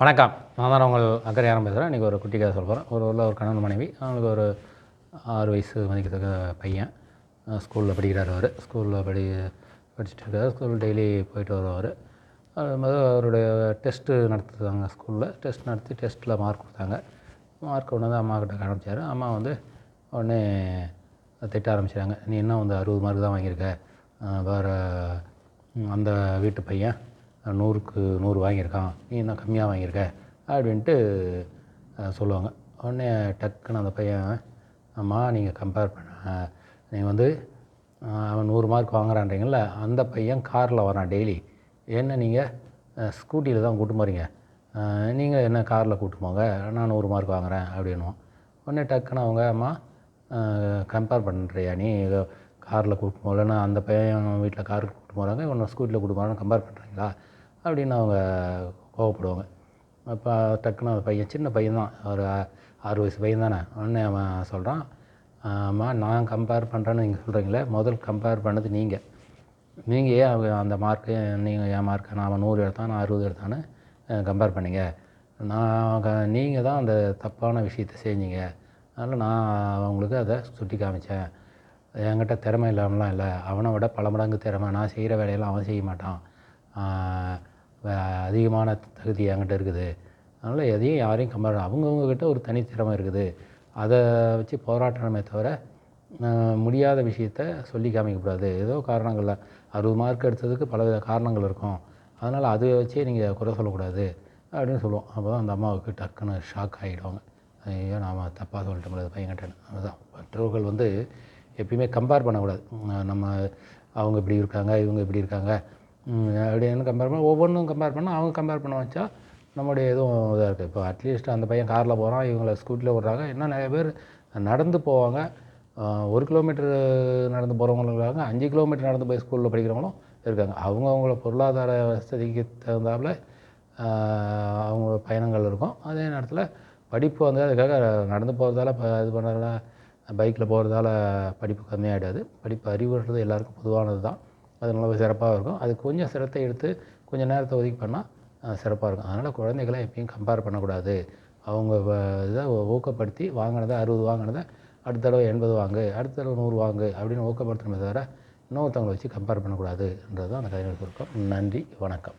வணக்கம். நான் தான் உங்கள் அக்கறையாரம் பேசுகிறேன் இன்றைக்கி ஒரு குட்டி கதை சொல்ல போகிறேன் ஒரு ஊரில் ஒரு கணவன் மனைவி. அவங்களுக்கு ஒரு ஆறு வயசு மதிக்கத்தக்க பையன். ஸ்கூலில் படிக்கிறார் அவர். ஸ்கூலில் படி படிச்சுட்டு இருக்கார். ஸ்கூல் டெய்லி போயிட்டு வருவார். அது அவருடைய டெஸ்ட்டு நடத்துதாங்க ஸ்கூலில். டெஸ்ட் நடத்தி டெஸ்ட்டில் மார்க் கொடுத்தாங்க. மார்க் கொண்டு வந்து அம்மா கிட்ட காமிச்சார். அம்மா வந்து உடனே திட்ட ஆரம்பிச்சிட்டாங்க. நீ என்ன வந்து அறுபது மார்க் தான் வாங்கியிருக்க? வேறு அந்த வீட்டு பையன் நூறுக்கு நூறு வாங்கியிருக்கான். நீ என்ன கம்மியாக வாங்கியிருக்க? அப்படின்ட்டு சொல்லுவாங்க. உடனே டக்குன்னு அந்த பையன் அம்மா நீங்கள் கம்பேர் பண்ண. நீங்கள் வந்து அவன் நூறு மார்க் வாங்குறான்றீங்கள அந்த பையன் காரில் வரான் டெய்லி என்ன நீங்கள் ஸ்கூட்டியில் தான் கூட்டு போகிறீங்க நீங்கள் என்ன காரில் கூட்டு போங்க? நான் நூறு மார்க் வாங்குறேன் அப்படின்வோம் உடனே டக்குன்னு அவங்க அம்மா கம்பேர் பண்ணுறியா நீ? காரில் கூப்பிட்டு போகலன்னா அந்த பையன் வீட்டில் காருக்கு கூப்பிட்டு போகிறாங்க இவனை ஸ்கூட்டியில் கூப்பிட்டு போகிறாங்க கம்பேர் பண்ணுறீங்களா அப்படின்னு அவங்க கோவப்படுவாங்க. அப்போ டக்குன்னு அந்த பையன் சின்ன பையன் தான் ஒரு ஆறு வயசு பையன் தானே உடனே அவன் சொல்கிறான் அம்மா நான் கம்பேர் பண்ணுறேன்னு நீங்கள் சொல்கிறீங்களே முதல் கம்பேர் பண்ணது நீங்கள் நீங்கள் ஏன் அவங்க அந்த மார்க்கு நீங்கள் என் மார்க்கை நான் அவன் நூறு எடுத்தான் நான் அறுபது எடுத்தான்னு கம்பேர் பண்ணிங்க? நான் நீங்கள் தான் அந்த தப்பான விஷயத்தை செஞ்சீங்க. அதனால் நான் அவங்களுக்கு அதை சுட்டி காமிச்சேன். என்கிட்ட திறமை இல்லாமலாம் இல்லை. அவனை விட பல மடங்கு திறமை. நான் செய்கிற வேலையெல்லாம் அவன் செய்ய மாட்டான். அதிகமான தகுதி என்கிட்ட இருக்குது. அதனால் எதையும் யாரையும் கம்பேர் அவங்கவுங்கக்கிட்ட ஒரு தனித்திறமை இருக்குது. அதை வச்சு போராட்டணுமே தவிர முடியாத விஷயத்த சொல்லி காமிக்கக்கூடாது. ஏதோ காரணங்களில் அறுபது மார்க் எடுத்ததுக்கு பலவித காரணங்கள் இருக்கும். அதனால் அதை வச்சே நீங்கள் குறை சொல்லக்கூடாது அப்படின்னு சொல்லுவோம். அப்போ தான் அந்த அம்மாவுக்கு டக்குன்னு ஷாக் ஆகிடுவாங்க ஐயோ நாம் தப்பாக சொல்லிட்டோம் அது பையன்கிட்டன்னு அதுதான் பெற்றோர்கள் வந்து எப்பயுமே கம்பேர் பண்ணக்கூடாது. நம்ம அவங்க இப்படி இருக்காங்க இவங்க இப்படி இருக்காங்க. அப்படின்னு கம்பேர் பண்ண ஒவ்வொன்றும் கம்பேர் பண்ணால் அவங்க கம்பேர் பண்ண வச்சா நம்முடைய எதுவும் இதாக இருக்குது இப்போ அட்லீஸ்ட் அந்த பையன் காரில் போகிறான் இவங்கள ஸ்கூட்டியில் விட்றாங்க இன்னும் நிறைய பேர் நடந்து போவாங்க. ஒரு கிலோமீட்டர் நடந்து போகிறவங்களும் இருக்காங்க அஞ்சு கிலோமீட்டர் நடந்து போய் ஸ்கூலில் படிக்கிறவங்களும் இருக்காங்க. அவங்க அவங்கள பொருளாதார வசதிக்கு தகுந்தாப்பில் அவங்க பயணங்கள் இருக்கும். அதே நேரத்தில் படிப்பு வந்து அதுக்காக நடந்து போகிறதால இப்போ இது பண்ணுறதால பைக்கில் போகிறதால படிப்பு கம்மியாகிடாது படிப்பு அறிவுன்றது எல்லாருக்கும் பொதுவானது தான் அது நல்லா சிறப்பாக இருக்கும். அது கொஞ்சம் சிரத்தை எடுத்து கொஞ்சம் நேரத்தை ஒதுக்கி பண்ணால் சிறப்பாக இருக்கும். அதனால் குழந்தைகளை எப்பயும் கம்பேர் பண்ணக்கூடாது. அவங்க வ- இதை ஊக்கப்படுத்தி வாங்கினதை அறுபது வாங்கினதை அடுத்த தடவை எண்பது வாங்கு அடுத்த தடவை நூறு வாங்கு அப்படின்னு ஊக்கப்படுத்தணுமே தவிர இன்னொருத்தவங்களை வச்சு கம்பேர் பண்ணக்கூடாதுன்றது தான் அந்த கதைகள் இருக்கும் நன்றி வணக்கம்.